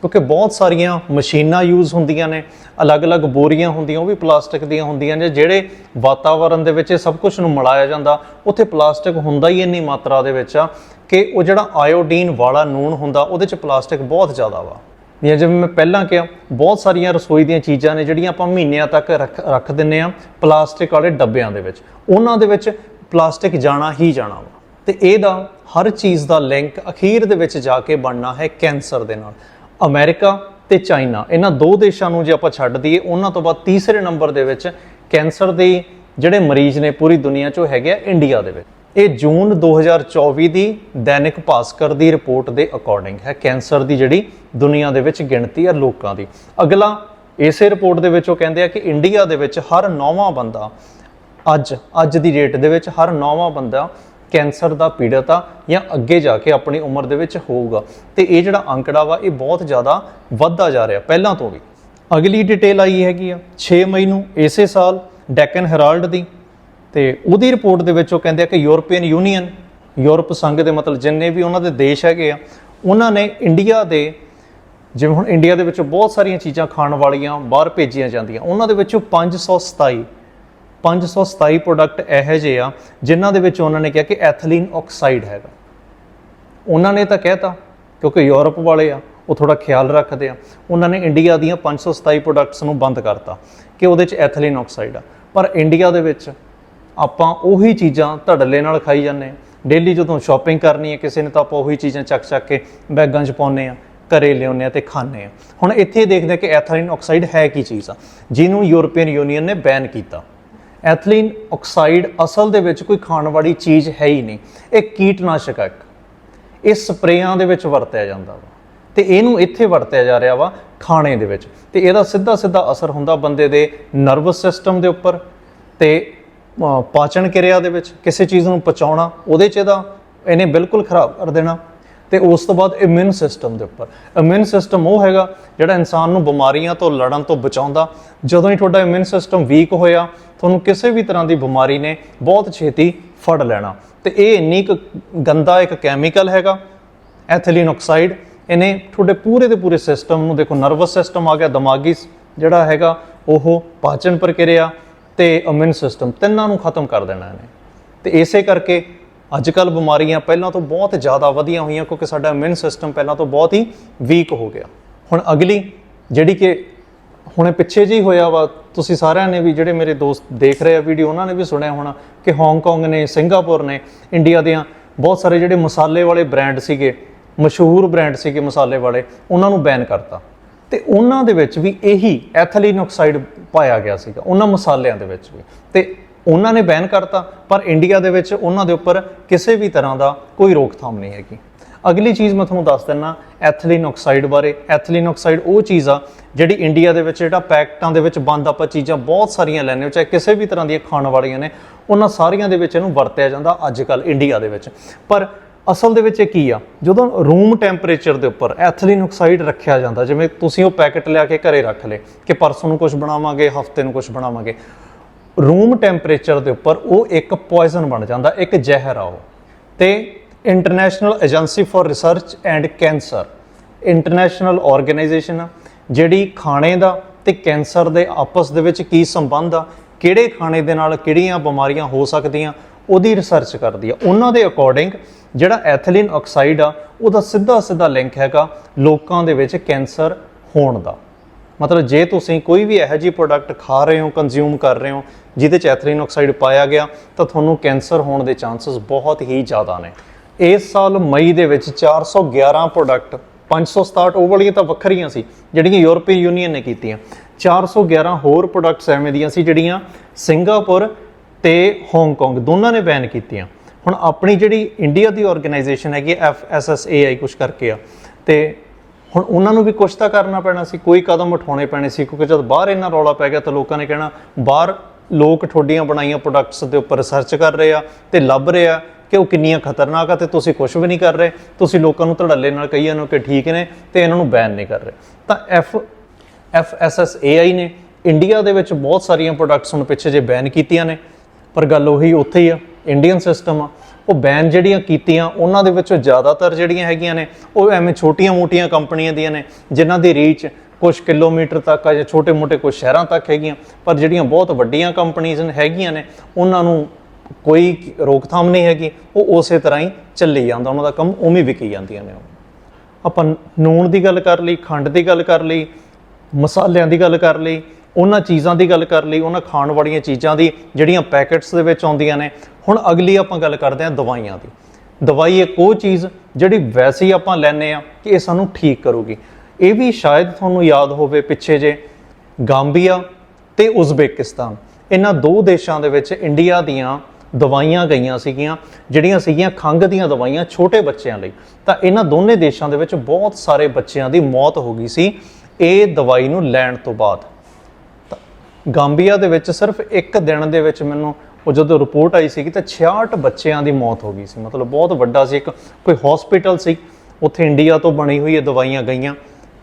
ਕਿਉਂਕਿ ਬਹੁਤ ਸਾਰੀਆਂ ਮਸ਼ੀਨਾਂ ਯੂਜ਼ ਹੁੰਦੀਆਂ ਨੇ, ਅਲੱਗ-ਅਲੱਗ ਬੋਰੀਆਂ ਹੁੰਦੀਆਂ, ਉਹ ਵੀ ਪਲਾਸਟਿਕ ਦੀਆਂ ਹੁੰਦੀਆਂ ਨੇ, ਜਿਹੜੇ ਵਾਤਾਵਰਣ ਦੇ ਵਿੱਚ ਇਹ ਸਭ ਕੁਝ ਨੂੰ ਮਿਲਾਇਆ ਜਾਂਦਾ। ਉੱਥੇ ਪਲਾਸਟਿਕ ਹੁੰਦਾ ਹੀ ਇੰਨੀ ਮਾਤਰਾ ਦੇ ਵਿੱਚ ਆ ਕਿ ਉਹ ਜਿਹੜਾ ਆਇਓਡੀਨ ਵਾਲਾ ਨੂਣ ਹੁੰਦਾ, ਉਹਦੇ 'ਚ ਪਲਾਸਟਿਕ ਬਹੁਤ ਜ਼ਿਆਦਾ ਵਾ। ਜਾਂ ਜਿਵੇਂ ਮੈਂ ਪਹਿਲਾਂ ਕਿਹਾ, ਬਹੁਤ ਸਾਰੀਆਂ ਰਸੋਈ ਦੀਆਂ ਚੀਜ਼ਾਂ ਨੇ ਜਿਹੜੀਆਂ ਆਪਾਂ ਮਹੀਨਿਆਂ ਤੱਕ ਰੱਖ ਰੱਖ ਦਿੰਨੇ ਆ ਪਲਾਸਟਿਕ ਵਾਲੇ ਡੱਬਿਆਂ ਦੇ ਵਿੱਚ। ਉਹਨਾਂ ਦੇ ਵਿੱਚ ਪਲਾਸਟਿਕ ਜਾਣਾ ਹੀ ਜਾਣਾ ਵਾ। ਤੇ ਇਹਦਾ ਹਰ ਚੀਜ਼ ਦਾ ਲਿੰਕ ਅਖੀਰ ਦੇ ਵਿੱਚ ਜਾ ਕੇ ਬਣਨਾ ਹੈ ਕੈਂਸਰ ਦੇ ਨਾਲ। ਅਮਰੀਕਾ ਤੇ ਚਾਈਨਾ। ਇਹਨਾਂ ਦੋ ਦੇਸ਼ਾਂ ਨੂੰ ਜੇ ਆਪਾਂ ਛੱਡ ਦਈਏ, ਉਹਨਾਂ ਤੋਂ ਬਾਅਦ ਤੀਸਰੇ ਨੰਬਰ ਦੇ ਵਿੱਚ ਕੈਂਸਰ ਦੇ ਜਿਹੜੇ ਮਰੀਜ਼ ਨੇ ਪੂਰੀ ਦੁਨੀਆ 'ਚੋਂ ਹੈਗੇ ਆ ਇੰਡੀਆ ਦੇ ਵਿੱਚ। ਇਹ ਜੂਨ 2024 ਦੀ ਦੈਨਿਕ ਭਾਸਕਰ ਦੀ ਰਿਪੋਰਟ ਦੇ ਅਕੋਰਡਿੰਗ ਹੈ, ਕੈਂਸਰ ਦੀ ਜਿਹੜੀ ਦੁਨੀਆ ਦੇ ਵਿੱਚ ਗਿਣਤੀ ਹੈ ਲੋਕਾਂ ਦੀ। ਅਗਲਾ ਇਸੇ ਰਿਪੋਰਟ ਦੇ ਵਿੱਚ ਉਹ ਕਹਿੰਦੇ ਆ ਕਿ ਇੰਡੀਆ ਦੇ ਵਿੱਚ ਹਰ ਨੌਵਾਂ ਬੰਦਾ ਅੱਜ ਅੱਜ ਦੀ ਡੇਟ ਦੇ ਵਿੱਚ ਹਰ ਨੌਵਾਂ ਬੰਦਾ ਕੈਂਸਰ ਦਾ ਪੀੜਤ ਆ ਜਾਂ ਅੱਗੇ ਜਾ ਕੇ ਆਪਣੀ ਉਮਰ ਦੇ ਵਿੱਚ ਹੋਊਗਾ। ਤੇ ਇਹ ਜਿਹੜਾ ਅੰਕੜਾ ਵਾ, ਇਹ ਬਹੁਤ ਜ਼ਿਆਦਾ ਵੱਧਦਾ ਜਾ ਰਿਹਾ, ਪਹਿਲਾਂ ਤੋਂ ਵੀ। ਅਗਲੀ ਡਿਟੇਲ ਆਈ ਹੈਗੀ ਆ 6 ਮਈ ਨੂੰ, ਇਸੇ ਸਾਲ, ਡੈਕਨ ਹੈਰਾਲਡ ਦੀ। ਤੇ ਉਹਦੀ ਰਿਪੋਰਟ ਦੇ ਵਿੱਚ ਉਹ ਕਹਿੰਦੇ ਆ ਕਿ ਯੂਰਪੀਅਨ ਯੂਨੀਅਨ, ਯੂਰਪ ਸੰਘ ਦੇ ਮਤਲਬ ਜਿੰਨੇ ਵੀ ਉਹਨਾਂ ਦੇ ਦੇਸ਼ ਹੈਗੇ ਆ, ਉਹਨਾਂ ਨੇ ਇੰਡੀਆ ਦੇ, ਜਿਵੇਂ ਹੁਣ ਇੰਡੀਆ ਦੇ ਵਿੱਚ ਬਹੁਤ ਸਾਰੀਆਂ ਚੀਜ਼ਾਂ ਖਾਣ ਵਾਲੀਆਂ, ਬਾਹਰ ਭੇਜੀਆਂ ਜਾਂਦੀਆਂ, ਉਹਨਾਂ ਦੇ ਵਿੱਚੋਂ 527 527 ਪ੍ਰੋਡਕਟ ਇਹੋ ਜਿਹੇ ਆ, ਜਿਨ੍ਹਾਂ ਦੇ ਵਿੱਚ ਉਹਨਾਂ ਨੇ ਕਿਹਾ ਕਿ ਐਥਲੀਨ ਆਕਸਾਈਡ ਹੈਗਾ। ਉਹਨਾਂ ਨੇ ਤਾਂ ਕਹਿਤਾ, ਕਿਉਂਕਿ ਯੂਰਪ ਵਾਲੇ ਆ, ਉਹ ਥੋੜਾ ਖਿਆਲ ਰੱਖਦੇ ਆ। ਉਹਨਾਂ ਨੇ ਇੰਡੀਆ ਦੀਆਂ 527 ਪ੍ਰੋਡਕਟਸ ਨੂੰ ਬੰਦ ਕਰਤਾ ਕਿ ਉਹਦੇ 'ਚ ਐਥਲੀਨ ਆਕਸਾਈਡ ਆ। ਪਰ ਇੰਡੀਆ ਦੇ ਵਿੱਚ ਆਪਾਂ ਉਹੀ ਚੀਜ਼ਾਂ ਧੜੱਲੇ ਨਾਲ ਖਾਈ ਜਾਂਦੇ ਆ। ਡੇਲੀ ਜਦੋਂ ਸ਼ਾਪਿੰਗ ਕਰਨੀ ਹੈ ਕਿਸੇ ਨੇ ਤਾਂ ਆਪਾਂ ਉਹੀ ਚੀਜ਼ਾਂ ਚੱਕ ਚੱਕ ਕੇ ਬੈਗਾਂ 'ਚ ਪਾਉਂਦੇ ਆ, ਘਰੇ ਲਿਆਉਂਦੇ ਆ ਤੇ ਖਾਂਦੇ ਆ। ਹੁਣ ਇੱਥੇ ਦੇਖਦੇ ਆ ਕਿ ਐਥਲੀਨ ਆਕਸਾਈਡ ਹੈ ਕੀ ਚੀਜ਼ ਆ, ਜਿਹਨੂੰ ਯੂਰਪੀਅਨ ਯੂਨੀਅਨ ਨੇ ਬੈਨ ਕੀਤਾ। ਐਥਲੀਨ ਆਕਸਾਈਡ ਅਸਲ ਦੇ ਵਿੱਚ ਕੋਈ ਖਾਣ ਵਾਲੀ ਚੀਜ਼ ਹੈ ਹੀ ਨਹੀਂ। ਇਹ ਕੀਟਨਾਸ਼ਕ ਹੈ ਇੱਕ। ਇਹ ਸਪਰੇਆਂ ਦੇ ਵਿੱਚ ਵਰਤਿਆ ਜਾਂਦਾ ਵਾ ਤੇ ਇਹਨੂੰ ਇੱਥੇ ਵਰਤਿਆ ਜਾ ਰਿਹਾ ਵਾ ਖਾਣੇ ਦੇ ਵਿੱਚ। ਤੇ ਇਹਦਾ ਸਿੱਧਾ ਸਿੱਧਾ ਅਸਰ ਹੁੰਦਾ ਬੰਦੇ ਦੇ ਨਰਵਸ ਸਿਸਟਮ ਦੇ ਉੱਪਰ ਤੇ ਪਾਚਨ ਕਿਰਿਆ ਦੇ ਵਿੱਚ। ਕਿਸੇ ਚੀਜ਼ ਨੂੰ ਪਚਾਉਣਾ, ਉਹਦੇ ਚ ਇਹਦਾ, ਇਹਨੇ ਬਿਲਕੁਲ ਖਰਾਬ ਕਰ ਦੇਣਾ। ਤੇ ਉਸ ਤੋਂ ਬਾਅਦ ਇਮਿਊਨ ਸਿਸਟਮ ਦੇ ਉੱਪਰ। ਇਮਿਊਨ ਸਿਸਟਮ ਉਹ ਹੈਗਾ ਜਿਹੜਾ ਇਨਸਾਨ ਨੂੰ ਬਿਮਾਰੀਆਂ ਤੋਂ ਲੜਨ ਤੋਂ ਬਚਾਉਂਦਾ। ਜਦੋਂ ਹੀ ਤੁਹਾਡਾ ਇਮਿਊਨ ਸਿਸਟਮ ਵੀਕ ਹੋਇਆ, ਤੁਹਾਨੂੰ ਕਿਸੇ ਵੀ ਤਰ੍ਹਾਂ ਦੀ ਬਿਮਾਰੀ ਨੇ ਬਹੁਤ ਛੇਤੀ ਫੜ ਲੈਣਾ। ਤੇ ਇਹ ਇੰਨੀ ਕੁ ਗੰਦਾ ਇੱਕ ਕੈਮੀਕਲ ਹੈਗਾ ਐਥਲੀਨ ਆਕਸਾਈਡ ਇਹਨੇ ਤੁਹਾਡੇ ਪੂਰੇ ਦੇ ਪੂਰੇ ਸਿਸਟਮ ਨੂੰ, ਦੇਖੋ ਨਰਵਸ ਸਿਸਟਮ ਆ ਗਿਆ, ਦਿਮਾਗੀ ਜਿਹੜਾ ਹੈਗਾ, ਉਹ ਪਾਚਨ ਪ੍ਰਕਿਰਿਆ ਤੇ ਇਮਿਊਨ ਸਿਸਟਮ ਤਿੰਨਾਂ ਨੂੰ ਖਤਮ ਕਰ ਦੇਣਾ ਇਹਨੇ। ਤੇ ਇਸੇ ਕਰਕੇ ਅੱਜ ਕੱਲ ਬਿਮਾਰੀਆਂ ਪਹਿਲਾਂ ਤੋਂ ਬਹੁਤ ਜ਼ਿਆਦਾ ਵਧੀਆਂ ਹੋਈਆਂ ਕਿਉਂਕਿ ਸਾਡਾ ਇਮਿਊਨ ਸਿਸਟਮ ਪਹਿਲਾਂ ਤੋਂ ਬਹੁਤ ਹੀ ਵੀਕ ਹੋ ਗਿਆ। ਹੁਣ ਅਗਲੀ ਜਿਹੜੀ ਕਿ ਹੁਣੇ ਪਿੱਛੇ ਜੀ ਹੋਇਆ ਵਾ, ਤੁਸੀਂ ਸਾਰਿਆਂ ਨੇ ਵੀ ਜਿਹੜੇ ਮੇਰੇ ਦੋਸਤ ਦੇਖ ਰਹੇ ਆ ਵੀਡੀਓ ਉਹਨਾਂ ਨੇ ਵੀ ਸੁਣਿਆ ਹੋਣਾ ਕਿ ਹਾਂਗਕਾਂਗ ਨੇ ਸਿੰਗਾਪੁਰ ਨੇ ਇੰਡੀਆ ਦੀਆਂ ਬਹੁਤ ਸਾਰੇ ਜਿਹੜੇ ਮਸਾਲੇ ਵਾਲੇ ਬ੍ਰਾਂਡ ਸੀਗੇ, ਮਸ਼ਹੂਰ ਬ੍ਰਾਂਡ ਸੀਗੇ ਮਸਾਲੇ ਵਾਲੇ, ਉਹਨਾਂ ਨੂੰ ਬੈਨ ਕਰਤਾ। ਤੇ ਉਹਨਾਂ ਦੇ ਵਿੱਚ ਵੀ ਇਹੀ ਐਥਲੀਨ ਆਕਸਾਈਡ ਪਾਇਆ ਗਿਆ ਸੀਗਾ, ਉਹਨਾਂ ਮਸਾਲਿਆਂ ਦੇ ਵਿੱਚ ਵੀ। ਤੇ ਉਹਨਾਂ ਨੇ ਬੈਨ ਕਰਤਾ, ਪਰ ਇੰਡੀਆ ਦੇ ਵਿੱਚ ਉਹਨਾਂ ਦੇ ਉੱਪਰ ਕਿਸੇ ਵੀ ਤਰ੍ਹਾਂ ਦਾ ਕੋਈ ਰੋਕਥਾਮ ਨਹੀਂ ਹੈਗੀ। ਅਗਲੀ ਚੀਜ਼ ਮੈਂ ਤੁਹਾਨੂੰ ਦੱਸ ਦਿੰਨਾ ਐਥਲੀਨ ਆਕਸਾਈਡ ਬਾਰੇ। ਐਥਲੀਨ ਆਕਸਾਈਡ ਉਹ ਚੀਜ਼ ਆ ਜਿਹੜੀ ਇੰਡੀਆ ਦੇ ਵਿੱਚ ਜਿਹੜਾ ਪੈਕਟਾਂ ਦੇ ਵਿੱਚ ਬੰਦ ਆਪਾਂ ਚੀਜ਼ਾਂ ਬਹੁਤ ਸਾਰੀਆਂ ਲੈਂਦੇ ਹੋ, ਚਾਹੇ ਕਿਸੇ ਵੀ ਤਰ੍ਹਾਂ ਦੀਆਂ ਖਾਣ ਵਾਲੀਆਂ ਨੇ, ਉਹਨਾਂ ਸਾਰੀਆਂ ਦੇ ਵਿੱਚ ਇਹਨੂੰ ਵਰਤਿਆ ਜਾਂਦਾ ਅੱਜ ਕੱਲ ਇੰਡੀਆ ਦੇ ਵਿੱਚ। ਪਰ ਅਸਲ ਦੇ ਵਿੱਚ ਇਹ ਕੀ ਆ? ਜਦੋਂ ਰੂਮ ਟੈਂਪਰੇਚਰ ਦੇ ਉੱਪਰ ਐਥਲੀਨ ਆਕਸਾਈਡ ਰੱਖਿਆ ਜਾਂਦਾ, ਜਿਵੇਂ ਤੁਸੀਂ ਉਹ ਪੈਕਟ ਲਿਆ ਕੇ ਘਰੇ ਰੱਖ ਲੇ ਕਿ ਪਰਸੋਂ ਨੂੰ ਕੁਝ ਬਣਾਵਾਂਗੇ, ਹਫ਼ਤੇ ਨੂੰ ਕੁਝ ਬਣਾਵਾਂਗੇ ਰੂਮ ਟੈਂਪਰੇਚਰ ਦੇ ਉੱਪਰ ਉਹ ਇੱਕ ਪੋਇਜ਼ਨ ਬਣ ਜਾਂਦਾ, ਇੱਕ ਜ਼ਹਿਰ ਆ ਉਹ। ਤੇ international agency for research and cancer international organisation ਆ, ਜਿਹੜੀ ਖਾਣੇ ਦਾ ਤੇ ਕੈਂਸਰ ਦੇ ਆਪਸ ਦੇ ਵਿੱਚ ਕੀ ਸੰਬੰਧ ਆ, ਕਿਹੜੇ ਖਾਣੇ ਦੇ ਨਾਲ ਕਿਹੜੀਆਂ ਬਿਮਾਰੀਆਂ ਹੋ ਸਕਦੀਆਂ, ਉਹਦੀ ਰਿਸਰਚ ਕਰਦੀ ਆ। ਉਹਨਾਂ ਦੇ ਅਕੋਰਡਿੰਗ ਜਿਹੜਾ ਐਥਲੀਨ ਆਕਸਾਈਡ ਆ, ਉਹਦਾ ਸਿੱਧਾ ਸਿੱਧਾ ਲਿੰਕ ਹੈਗਾ ਲੋਕਾਂ ਦੇ ਵਿੱਚ ਕੈਂਸਰ ਹੋਣ ਦਾ। ਮਤਲਬ ਜੇ ਤੁਸੀਂ ਕੋਈ ਵੀ ਇਹੋ ਜਿਹੀ ਪ੍ਰੋਡਕਟ ਖਾ ਰਹੇ ਹੋ ਕੰਜ਼ਿਊਮ ਕਰ ਰਹੇ ਹੋ ਜਿਹਦੇ ਚ ਐਥਰੀਨ ਆਕਸਾਈਡ ਪਾਇਆ ਗਿਆ, ਤਾਂ ਤੁਹਾਨੂੰ ਕੈਂਸਰ ਹੋਣ ਦੇ ਚਾਂਸਸ ਬਹੁਤ ਹੀ ਜ਼ਿਆਦਾ ਨੇ। ਇਸ ਸਾਲ ਮਈ ਦੇ ਵਿੱਚ 411 ਪ੍ਰੋਡਕਟ 567 ਉਹ ਵਾਲੀਆਂ ਤਾਂ ਵੱਖਰੀਆਂ ਸੀ, ਜਿਹੜੀਆਂ ਯੂਰਪੀ ਯੂਨੀਅਨ ਨੇ ਕੀਤੀਆਂ। 411 ਹੋਰ ਪ੍ਰੋਡਕਟਸ ਐਵੇਂ ਦੀਆਂ ਸੀ ਜਿਹੜੀਆਂ ਸਿੰਗਾਪੁਰ ਤੇ ਹਾਂਗਕਾਂਗ ਦੋਨਾਂ ਨੇ ਬੈਨ ਕੀਤੀਆਂ। ਹੁਣ ਆਪਣੀ ਜਿਹੜੀ ਇੰਡੀਆ ਦੀ ਆਰਗੇਨਾਈਜੇਸ਼ਨ ਹੈਗੀ F S S A I ਕੁਝ ਕਰਕੇ ਆ, ਤੇ ਹੁਣ ਉਹਨਾਂ ਨੂੰ ਵੀ ਕੁਝ ਤਾਂ ਕਰਨਾ ਪੈਣਾ ਸੀ, ਕੋਈ ਕਦਮ ਉਠਾਉਣੇ ਪੈਣੇ ਸੀ, ਕਿਉਂਕਿ ਜਦ ਬਾਹਰ ਇੰਨਾ ਰੌਲਾ ਪੈ ਗਿਆ ਤਾਂ ਲੋਕਾਂ ਨੇ ਕਹਿਣਾ, ਬਾਹਰ ਲੋਕ ਤੁਹਾਡੀਆਂ ਬਣਾਈਆਂ ਪ੍ਰੋਡਕਟਸ ਦੇ ਉੱਪਰ ਰਿਸਰਚ ਕਰ ਰਹੇ ਆ ਤੇ ਲੱਭ ਰਹੇ ਆ ਕਿ ਉਹ ਕਿੰਨੀਆਂ ਖਤਰਨਾਕ ਆ ਤੇ ਤੁਸੀਂ ਕੁਝ ਵੀ ਨਹੀਂ ਕਰ ਰਹੇ। ਤੁਸੀਂ ਲੋਕਾਂ ਨੂੰ ਧੜੱਲੇ ਨਾਲ ਕਹੀ ਜਾਂਦੇ ਹੋ ਕਿ ਠੀਕ ਨੇ ਤੇ ਇਹਨਾਂ ਨੂੰ ਬੈਨ ਨਹੀਂ ਕਰ ਰਹੇ। ਤਾਂ F F S S A I ਨੇ ਇੰਡੀਆ ਦੇ ਵਿੱਚ ਬਹੁਤ ਸਾਰੀਆਂ ਪ੍ਰੋਡਕਟਸ ਹੁਣ ਪਿੱਛੇ ਜੇ ਬੈਨ ਕੀਤੀਆਂ ਨੇ। ਪਰ ਗੱਲ ਉਹੀ ਉੱਥੇ ਹੀ ਆ ਇੰਡੀਅਨ ਸਿਸਟਮ ਆ। ਉਹ ਬੈਨ ਜਿਹੜੀਆਂ ਕੀਤੀਆਂ, ਉਹਨਾਂ ਦੇ ਵਿੱਚੋਂ ਜ਼ਿਆਦਾਤਰ ਜਿਹੜੀਆਂ ਹੈਗੀਆਂ ਨੇ, ਉਹ ਐਵੇਂ ਛੋਟੀਆਂ-ਮੋਟੀਆਂ ਕੰਪਨੀਆਂ ਦੀਆਂ ਨੇ, ਜਿਨ੍ਹਾਂ ਦੀ ਰੀਚ ਕੁਝ ਕਿਲੋਮੀਟਰ ਤੱਕ ਆ ਜਾਂ ਛੋਟੇ-ਮੋਟੇ ਕੁਝ ਸ਼ਹਿਰਾਂ ਤੱਕ ਹੈਗੀਆਂ, ਪਰ ਜਿਹੜੀਆਂ ਬਹੁਤ ਵੱਡੀਆਂ ਕੰਪਨੀਆਂ ਹੈਗੀਆਂ ਨੇ, ਉਹਨਾਂ ਨੂੰ ਕੋਈ ਰੋਕਥਾਮ ਨਹੀਂ ਹੈਗੀ, ਉਹ ਉਸੇ ਤਰ੍ਹਾਂ ਹੀ ਚੱਲੀ ਜਾਂਦਾ, ਉਹਨਾਂ ਦਾ ਕੰਮ ਉਵੇਂ ਵਿਕੀ ਜਾਂਦੀਆਂ ਨੇ ਆਪਾਂ ਨੂਣ ਦੀ ਗੱਲ ਕਰ ਲਈ, ਖੰਡ ਦੀ ਗੱਲ ਕਰ ਲਈ, ਮਸਾਲਿਆਂ ਦੀ ਗੱਲ ਕਰ ਲਈ, ਉਹਨਾਂ ਚੀਜ਼ਾਂ ਦੀ ਗੱਲ ਕਰ ਲਈ, ਉਹਨਾਂ ਖਾਣ ਵਾਲੀਆਂ ਚੀਜ਼ਾਂ ਦੀ, ਜਿਹੜੀਆਂ ਪੈਕੇਟਸ ਦੇ ਵਿੱਚ ਆਉਂਦੀਆਂ ਨੇ। ਹੁਣ ਅਗਲੀ ਆਪਾਂ ਗੱਲ ਕਰਦੇ ਹਾਂ ਦਵਾਈਆਂ ਦੀ। ਦਵਾਈ ਇੱਕ ਉਹ ਚੀਜ਼ ਜਿਹੜੀ ਵੈਸੇ ਹੀ ਆਪਾਂ ਲੈਨੇ ਆ ਕਿ ਇਹ ਸਾਨੂੰ ਠੀਕ ਕਰੂਗੀ। ਇਹ ਵੀ ਸ਼ਾਇਦ ਤੁਹਾਨੂੰ ਯਾਦ ਹੋਵੇ ਪਿੱਛੇ ਜੇ ਗਾਂਬੀਆ ਤੇ ਉਜ਼ਬੇਕਿਸਤਾਨ। ਇਹਨਾਂ ਦੋ ਦੇਸ਼ਾਂ ਦੇ ਵਿੱਚ ਇੰਡੀਆ ਦੀਆਂ ਦਵਾਈਆਂ ਗਈਆਂ ਸੀਗੀਆਂ, ਜਿਹੜੀਆਂ ਸੀਗੀਆਂ ਖੰਘ ਦੀਆਂ ਦਵਾਈਆਂ ਛੋਟੇ ਬੱਚਿਆਂ ਲਈ। ਤਾਂ ਇਹਨਾਂ ਦੋਨੇ ਦੇਸ਼ਾਂ ਦੇ ਵਿੱਚ ਬਹੁਤ ਸਾਰੇ ਬੱਚਿਆਂ ਦੀ ਮੌਤ ਹੋ ਗਈ ਸੀ ਇਹ ਦਵਾਈ ਨੂੰ ਲੈਣ ਤੋਂ ਬਾਅਦ। ਤਾਂ ਗਾਂਬੀਆ ਦੇ ਵਿੱਚ ਸਿਰਫ ਇੱਕ ਦਿਨ ਦੇ ਵਿੱਚ ਮੈਨੂੰ ਉਹ ਜਦੋਂ ਰਿਪੋਰਟ ਆਈ ਸੀਗੀ ਤਾਂ 66 ਬੱਚਿਆਂ ਦੀ ਮੌਤ ਹੋ ਗਈ ਸੀ। ਮਤਲਬ ਬਹੁਤ ਵੱਡਾ ਸੀ, ਇੱਕ ਕੋਈ ਹਸਪੀਟਲ ਸੀ, ਉੱਥੇ ਇੰਡੀਆ ਤੋਂ ਬਣੀ ਹੋਈ ਇਹ ਦਵਾਈਆਂ ਗਈਆਂ।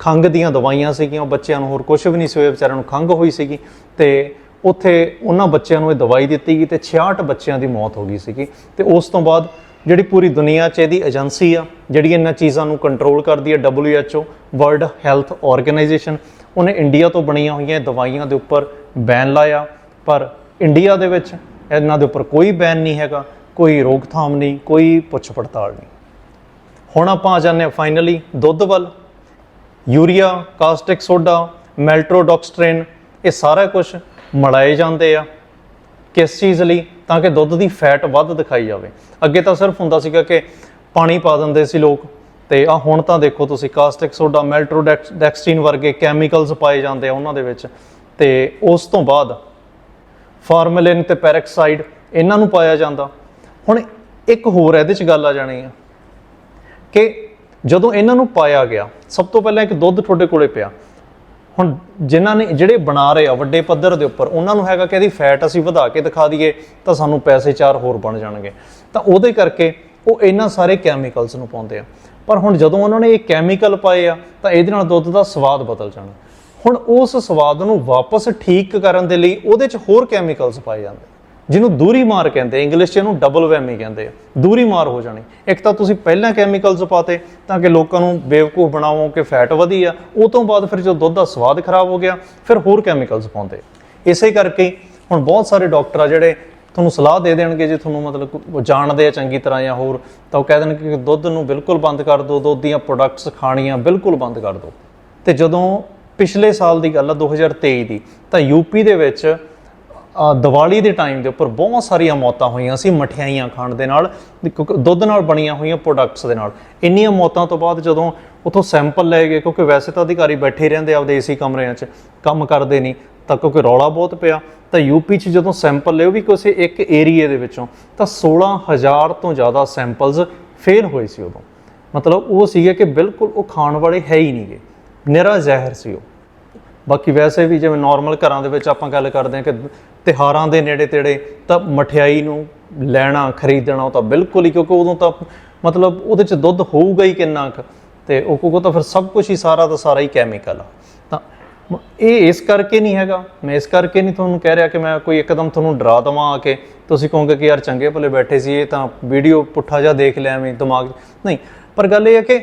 ਖੰਘ ਦੀਆਂ ਦਵਾਈਆਂ ਸੀਗੀਆਂ, ਉਹ ਬੱਚਿਆਂ ਨੂੰ ਹੋਰ ਕੁਝ ਵੀ ਨਹੀਂ ਸੀ ਹੋਇਆ, ਵਿਚਾਰਿਆਂ ਨੂੰ ਖੰਘ ਹੋਈ ਸੀਗੀ ਤੇ ਉੱਥੇ ਉਹਨਾਂ ਬੱਚਿਆਂ ਨੂੰ ਇਹ ਦਵਾਈ ਦਿੱਤੀ ਗਈ ਤੇ 66 ਬੱਚਿਆਂ ਦੀ ਮੌਤ ਹੋ ਗਈ ਸੀਗੀ ਤੇ ਉਸ ਤੋਂ ਬਾਅਦ ਜਿਹੜੀ ਪੂਰੀ ਦੁਨੀਆ 'ਚ ਇਹਦੀ ਏਜੰਸੀ ਆ, ਜਿਹੜੀ ਇਹਨਾਂ ਚੀਜ਼ਾਂ ਨੂੰ ਕੰਟਰੋਲ ਕਰਦੀ ਹੈ WHO ਵਰਲਡ ਹੈਲਥ ਆਰਗੇਨਾਈਜੇਸ਼ਨ ਉਹਨੇ ਇੰਡੀਆ ਤੋਂ ਬਣੀਆਂ ਹੋਈਆਂ ਇਹ ਦਵਾਈਆਂ ਦੇ ਉੱਪਰ ਬੈਨ ਲਾਇਆ। ਪਰ ਇੰਡੀਆ ਦੇ ਵਿੱਚ ਇਹਨਾਂ ਦੇ ਉੱਪਰ ਕੋਈ ਬੈਨ ਨਹੀਂ ਹੈਗਾ, ਕੋਈ ਰੋਕਥਾਮ ਨਹੀਂ, ਕੋਈ ਪੁੱਛ ਪੜਤਾਲ ਨਹੀਂ। ਹੁਣ ਆਪਾਂ ਆ ਜਾਂਦੇ ਹਾਂ ਫਾਈਨਲੀ ਦੁੱਧ ਵੱਲ। ਯੂਰੀਆ, ਕਾਸਟਿਕ ਸੋਡਾ ਮੈਲਟ੍ਰੋਡੋਕਸਟ੍ਰੇਨ ਇਹ ਸਾਰਾ ਕੁਝ ਮਲਾਏ ਜਾਂਦੇ ਆ। ਕਿਸ ਚੀਜ਼ ਲਈ? ਤਾਂ ਕਿ ਦੁੱਧ ਦੀ ਫੈਟ ਵੱਧ ਦਿਖਾਈ ਜਾਵੇ। ਅੱਗੇ ਤਾਂ ਸਿਰਫ ਹੁੰਦਾ ਸੀਗਾ ਕਿ ਪਾਣੀ ਪਾ ਦਿੰਦੇ ਸੀ ਲੋਕ। ਤੇ ਆ ਹੁਣ ਤਾਂ ਦੇਖੋ ਤੁਸੀਂ, ਕਾਸਟਿਕ ਸੋਡਾ ਮੈਲਟ੍ਰੋਡੈਕਸਟ੍ਰੀਨ ਵਰਗੇ ਕੈਮੀਕਲਸ ਪਾਏ ਜਾਂਦੇ ਆ ਉਹਨਾਂ ਦੇ ਵਿੱਚ। ਤੇ ਉਸ ਤੋਂ ਬਾਅਦ ਫਾਰਮਲਿਨ ਤੇ ਪੈਰੈਕਸਾਈਡ ਇਹਨਾਂ ਨੂੰ ਪਾਇਆ ਜਾਂਦਾ। ਹੁਣ ਇੱਕ ਹੋਰ ਇਹਦੇ ਚ ਗੱਲ ਆ ਜਾਣੀ ਆ ਕਿ ਜਦੋਂ ਇਹਨਾਂ ਨੂੰ ਪਾਇਆ ਗਿਆ, ਸਭ ਤੋਂ ਪਹਿਲਾਂ ਇੱਕ ਦੁੱਧ ਤੁਹਾਡੇ ਕੋਲੇ ਪਿਆ। ਹੁਣ ਜਿਨ੍ਹਾਂ ਨੇ ਜਿਹੜੇ ਬਣਾ ਰਹੇ ਆ ਵੱਡੇ ਪੱਧਰ ਦੇ ਉੱਪਰ, ਉਹਨਾਂ ਨੂੰ ਹੈਗਾ ਕਿ ਇਹਦੀ ਫੈਟ ਅਸੀਂ ਵਧਾ ਕੇ ਦਿਖਾ ਦਈਏ, ਤਾਂ ਸਾਨੂੰ ਪੈਸੇ ਚਾਰ ਹੋਰ ਬਣ ਜਾਣਗੇ। ਤਾਂ ਉਹਦੇ ਕਰਕੇ ਉਹ ਇਹਨਾਂ ਸਾਰੇ ਕੈਮੀਕਲਸ ਨੂੰ ਪਾਉਂਦੇ ਆ। ਪਰ ਹੁਣ ਜਦੋਂ ਉਹਨਾਂ ਨੇ ਇਹ ਕੈਮੀਕਲ ਪਾਏ ਆ, ਤਾਂ ਇਹਦੇ ਨਾਲ ਦੁੱਧ ਦਾ ਸਵਾਦ ਬਦਲ ਜਾਣਾ। ਹੁਣ ਉਸ ਸਵਾਦ ਨੂੰ ਵਾਪਸ ਠੀਕ ਕਰਨ ਦੇ ਲਈ ਉਹਦੇ 'ਚ ਹੋਰ ਕੈਮੀਕਲਸ ਪਾਏ ਜਾਂਦੇ ਜਿਹਨੂੰ ਦੂਰੀ ਮਾਰ ਕਹਿੰਦੇ ਇੰਗਲਿਸ਼ 'ਚ ਇਹਨੂੰ ਡਬਲ ਵੈਮੀ ਕਹਿੰਦੇ ਆ। ਦੂਰੀ ਮਾਰ ਹੋ ਜਾਣੀ। ਇੱਕ ਤਾਂ ਤੁਸੀਂ ਪਹਿਲਾਂ ਕੈਮੀਕਲਸ ਪਾਤੇ ਤਾਂ ਕਿ ਲੋਕਾਂ ਨੂੰ ਬੇਵਕੂਫ ਬਣਾਵੋ ਕਿ ਫੈਟ ਵਧੀ ਆ, ਉਹ ਤੋਂ ਬਾਅਦ ਫਿਰ ਜੋ ਦੁੱਧ ਦਾ ਸਵਾਦ ਖਰਾਬ ਹੋ ਗਿਆ, ਫਿਰ ਹੋਰ ਕੈਮੀਕਲਸ ਪਾਉਂਦੇ ਇਸੇ ਕਰਕੇ ਹੁਣ ਬਹੁਤ ਸਾਰੇ ਡਾਕਟਰ ਆ ਜਿਹੜੇ ਤੁਹਾਨੂੰ ਸਲਾਹ ਦੇ ਦੇਣਗੇ ਜੇ ਤੁਹਾਨੂੰ ਮਤਲਬ ਜਾਣਦੇ ਆ ਚੰਗੀ ਤਰ੍ਹਾਂ ਜਾਂ ਹੋਰ, ਤਾਂ ਉਹ ਕਹਿ ਦੇਣਗੇ ਕਿ ਦੁੱਧ ਨੂੰ ਬਿਲਕੁਲ ਬੰਦ ਕਰ ਦਿਓ, ਦੁੱਧ ਦੀਆਂ ਪ੍ਰੋਡਕਟਸ ਖਾਣੀਆਂ ਬਿਲਕੁਲ ਬੰਦ ਕਰ ਦਿਓ। ਤੇ ਜਦੋਂ ਪਿਛਲੇ ਸਾਲ ਦੀ ਗੱਲ ਆ 2023 ਦੀ, ਤਾਂ ਯੂਪੀ ਦੇ ਵਿੱਚ ਦੀਵਾਲੀ ਦੇ ਟਾਈਮ ਦੇ ਉੱਪਰ ਬਹੁਤ ਸਾਰੀਆਂ ਮੌਤਾਂ ਹੋਈਆਂ ਸੀ, ਮਠਿਆਈਆਂ ਖਾਣ ਦੇ ਨਾਲ ਕਿਉਂਕਿ ਦੁੱਧ ਨਾਲ ਬਣੀਆਂ ਹੋਈਆਂ ਪ੍ਰੋਡਕਟਸ ਦੇ ਨਾਲ। ਇੰਨੀਆਂ ਮੌਤਾਂ ਤੋਂ ਬਾਅਦ ਜਦੋਂ ਉਥੋਂ ਸੈਂਪਲ ਲਏ ਗਏ, ਕਿਉਂਕਿ ਵੈਸੇ ਤਾਂ ਅਧਿਕਾਰੀ ਬੈਠੇ ਹੀ ਰਹਿੰਦੇ ਆਪਦੇ ਏਸੀ ਕਮਰਿਆਂ 'ਚ, ਕੰਮ ਕਰਦੇ ਨਹੀਂ, ਤਾਂ ਕਿਉਂਕਿ ਰੌਲਾ ਬਹੁਤ ਪਿਆ, ਤਾਂ ਯੂਪੀ 'ਚ ਜਦੋਂ ਸੈਂਪਲ ਲਏ, ਉਹ ਵੀ ਕਿਸੇ ਇੱਕ ਏਰੀਏ ਦੇ ਵਿੱਚੋਂ, ਤਾਂ 16000 ਤੋਂ ਜ਼ਿਆਦਾ ਸੈਂਪਲਸ ਫੇਲ ਹੋਏ ਸੀ ਉਦੋਂ। ਮਤਲਬ ਉਹ ਸੀਗੇ ਕਿ ਬਿਲਕੁਲ ਉਹ ਖਾਣ ਵਾਲੇ ਹੈ ਹੀ ਨਹੀਂਗੇ। ਨਿਰਾ ਜ਼ਹਿਰ ਸੀ ਉਹ। ਬਾਕੀ ਵੈਸੇ ਵੀ ਜਿਵੇਂ ਨਾਰਮਲ ਘਰਾਂ ਦੇ ਵਿੱਚ ਆਪਾਂ ਗੱਲ ਕਰਦੇ ਹਾਂ ਕਿ ਤਿਹਾਰਾਂ ਦੇ ਨੇੜੇ ਤੇੜੇ ਤਾਂ ਮਠਿਆਈ ਨੂੰ ਲੈਣਾ, ਖਰੀਦਣਾ ਉਹ ਤਾਂ ਬਿਲਕੁਲ ਹੀ, ਕਿਉਂਕਿ ਉਦੋਂ ਤਾਂ ਮਤਲਬ ਉਹਦੇ ਚ ਦੁੱਧ ਹੋਊਗਾ ਹੀ ਕਿੰਨਾ ਕੁ। ਤੇ ਉਹ ਕਹੂਗਾ ਤਾਂ ਫਿਰ ਸਭ ਕੁਝ ਹੀ ਸਾਰਾ ਦਾ ਸਾਰਾ ਹੀ ਕੈਮੀਕਲ ਆ। ਤਾਂ ਇਹ ਇਸ ਕਰਕੇ ਨਹੀਂ ਹੈਗਾ। ਮੈਂ ਇਸ ਕਰਕੇ ਨਹੀਂ ਤੁਹਾਨੂੰ ਕਹਿ ਰਿਹਾ ਕਿ ਮੈਂ ਕੋਈ ਇੱਕਦਮ ਤੁਹਾਨੂੰ ਡਰਾ ਦਵਾਂ ਆ ਕੇ। ਤੁਸੀਂ ਕਹੋਗੇ ਕਿ ਯਾਰ ਚੰਗੇ ਭਲੇ ਬੈਠੇ ਸੀ, ਇਹ ਤਾਂ ਵੀਡੀਓ ਪੁੱਠਾ ਜਿਹਾ ਦੇਖ ਲਿਆ ਐਵੇਂ ਦਿਮਾਗ 'ਚ। ਨਹੀਂ, ਪਰ ਗੱਲ ਇਹ ਹੈ ਕਿ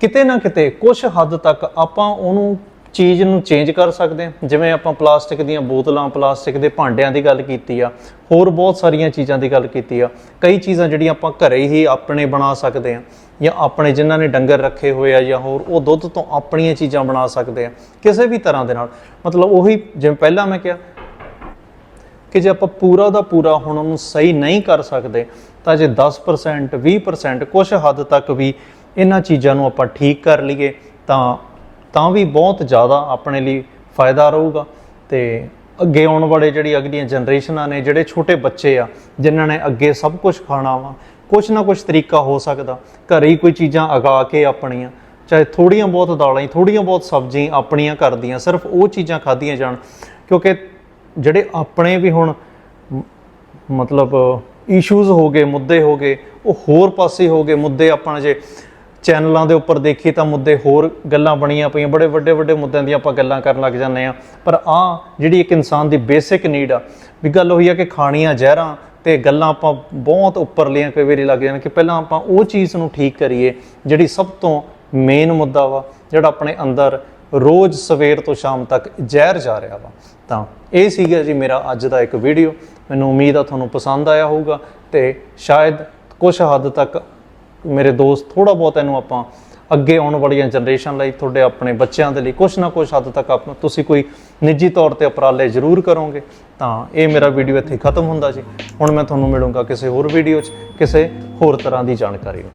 ਕਿਤੇ ਨਾ ਕਿਤੇ ਕੁਝ ਹੱਦ ਤੱਕ ਆਪਾਂ ਉਹਨੂੰ ਚੀਜ਼ ਨੂੰ ਚੇਂਜ ਕਰ ਸਕਦੇ ਹਾਂ। ਜਿਵੇਂ ਆਪਾਂ ਪਲਾਸਟਿਕ ਦੀਆਂ ਬੋਤਲਾਂ, ਪਲਾਸਟਿਕ ਦੇ ਭਾਂਡਿਆਂ ਦੀ ਗੱਲ ਕੀਤੀ ਆ, ਹੋਰ ਬਹੁਤ ਸਾਰੀਆਂ ਚੀਜ਼ਾਂ ਦੀ ਗੱਲ ਕੀਤੀ ਆ। ਕਈ ਚੀਜ਼ਾਂ ਜਿਹੜੀਆਂ ਆਪਾਂ ਘਰੇ ਹੀ ਆਪਣੇ ਬਣਾ ਸਕਦੇ ਹਾਂ ਜਾਂ ਆਪਣੇ ਜਿਨ੍ਹਾਂ ਨੇ ਡੰਗਰ ਰੱਖੇ ਹੋਏ ਆ ਜਾਂ ਹੋਰ, ਉਹ ਦੁੱਧ ਤੋਂ ਆਪਣੀਆਂ ਚੀਜ਼ਾਂ ਬਣਾ ਸਕਦੇ ਆ ਕਿਸੇ ਵੀ ਤਰ੍ਹਾਂ ਦੇ ਨਾਲ। ਮਤਲਬ ਉਹੀ ਜਿਵੇਂ ਪਹਿਲਾਂ ਮੈਂ ਕਿਹਾ ਕਿ ਜੇ ਆਪਾਂ ਪੂਰਾ ਦਾ ਪੂਰਾ ਹੁਣ ਉਹਨੂੰ ਸਹੀ ਨਹੀਂ ਕਰ ਸਕਦੇ, ਤਾਂ ਜੇ 10% 20% ਕੁਝ ਹੱਦ ਤੱਕ ਵੀ ਇਹਨਾਂ ਚੀਜ਼ਾਂ ਨੂੰ ਆਪਾਂ ਠੀਕ ਕਰ ਲਈਏ, ਤਾਂ ਤਾਂ ਵੀ ਬਹੁਤ ਜ਼ਿਆਦਾ ਆਪਣੇ ਲਈ ਫਾਇਦਾ ਰਹੂਗਾ ਤੇ ਅੱਗੇ ਆਉਣ ਵਾਲੇ ਜਿਹੜੀ ਅਗਲੀਆਂ ਜਨਰੇਸ਼ਨਾਂ ਨੇ, ਜਿਹੜੇ ਛੋਟੇ ਬੱਚੇ ਆ, ਜਿਨ੍ਹਾਂ ਨੇ ਅੱਗੇ ਸਭ ਕੁਝ ਖਾਣਾ ਵਾ ਕੁਝ ਨਾ ਕੁਝ ਤਰੀਕਾ ਹੋ ਸਕਦਾ। ਘਰੇ ਹੀ ਕੋਈ ਚੀਜ਼ਾਂ ਉਗਾ ਕੇ ਆਪਣੀਆਂ, ਚਾਹੇ ਥੋੜੀਆਂ ਬਹੁਤ ਦਾਲਾਂ ਹੀ ਥੋੜੀਆਂ ਬਹੁਤ ਸਬਜ਼ੀਆਂ ਆਪਣੀਆਂ ਕਰਦੀਆਂ, ਸਿਰਫ ਉਹ ਚੀਜ਼ਾਂ ਖਾਧੀਆਂ ਜਾਣ। ਕਿਉਂਕਿ ਜਿਹੜੇ ਆਪਣੇ ਵੀ ਹੁਣ ਮਤਲਬ ਇਸ਼ੂਜ਼ ਹੋ ਗਏ, ਮੁੱਦੇ ਹੋ ਗਏ, ਉਹ ਹੋਰ ਪਾਸੇ ਹੋ ਗਏ, ਮੁੱਦੇ ਆਪਾਂ ਜੇ ਚੈਨਲਾਂ ਦੇ ਉੱਪਰ ਦੇਖੀ ਤਾਂ ਮੁੱਦੇ ਹੋਰ ਗੱਲਾਂ ਬਣੀਆਂ ਪਈਆਂ, ਬੜੇ ਵੱਡੇ ਵੱਡੇ ਮੁੱਦਿਆਂ ਦੀਆਂ ਆਪਾਂ ਗੱਲਾਂ ਕਰਨ ਲੱਗ ਜਾਂਦੇ ਆ ਪਰ ਆ ਜਿਹੜੀ ਇੱਕ ਇਨਸਾਨ ਦੀ ਬੇਸਿਕ ਨੀਡ ਆ, ਵੀ ਗੱਲ ਉਹੀ ਆ ਕਿ ਖਾਣੀਆਂ ਜ਼ਹਿਰਾਂ ਤੇ ਗੱਲਾਂ ਆਪਾਂ ਬਹੁਤ ਉੱਪਰਲੀਆਂ ਕਈ ਵਾਰੀ ਲੱਗ ਜਾਂਦੇ ਕਿ ਪਹਿਲਾਂ ਆਪਾਂ ਉਹ ਚੀਜ਼ ਨੂੰ ਠੀਕ ਕਰੀਏ, ਜਿਹੜੀ ਸਭ ਤੋਂ ਮੇਨ ਮੁੱਦਾ ਵਾ, ਜਿਹੜਾ ਆਪਣੇ ਅੰਦਰ ਰੋਜ਼ ਸਵੇਰ ਤੋਂ ਸ਼ਾਮ ਤੱਕ ਜ਼ਹਿਰ ਜਾ ਰਿਹਾ ਵਾ। ਤਾਂ ਇਹ ਸੀਗਾ ਜੀ ਮੇਰਾ ਅੱਜ ਦਾ ਇੱਕ ਵੀਡੀਓ ਮੈਨੂੰ ਉਮੀਦ ਆ ਤੁਹਾਨੂੰ ਪਸੰਦ ਆਇਆ ਹੋਊਗਾ ਤੇ ਸ਼ਾਇਦ ਕੁਝ ਹੱਦ ਤੱਕ ਮੇਰੇ ਦੋਸਤ ਥੋੜਾ ਬਹੁਤ ਇਹਨੂੰ ਆਪਾਂ ਅੱਗੇ ਆਉਣ ਵਾਲੀਆਂ ਜਨਰੇਸ਼ਨ ਲਈ ਤੁਹਾਡੇ ਆਪਣੇ ਬੱਚਿਆਂ ਦੇ ਲਈ ਕੁਝ ਨਾ ਕੁਝ ਹੱਦ ਤੱਕ ਆਪ ਤੁਸੀਂ ਕੋਈ ਨਿੱਜੀ ਤੌਰ ਤੇ ਉਪਰਾਲੇ ਜ਼ਰੂਰ ਕਰੋਗੇ, ਤਾਂ ਇਹ ਮੇਰਾ ਵੀਡੀਓ ਇੱਥੇ ਖਤਮ ਹੁੰਦਾ ਜੀ। ਹੁਣ ਮੈਂ ਤੁਹਾਨੂੰ ਮਿਲੂੰਗਾ ਕਿਸੇ ਹੋਰ ਵੀਡੀਓ 'ਚ, ਕਿਸੇ ਹੋਰ ਤਰ੍ਹਾਂ ਦੀ ਜਾਣਕਾਰੀ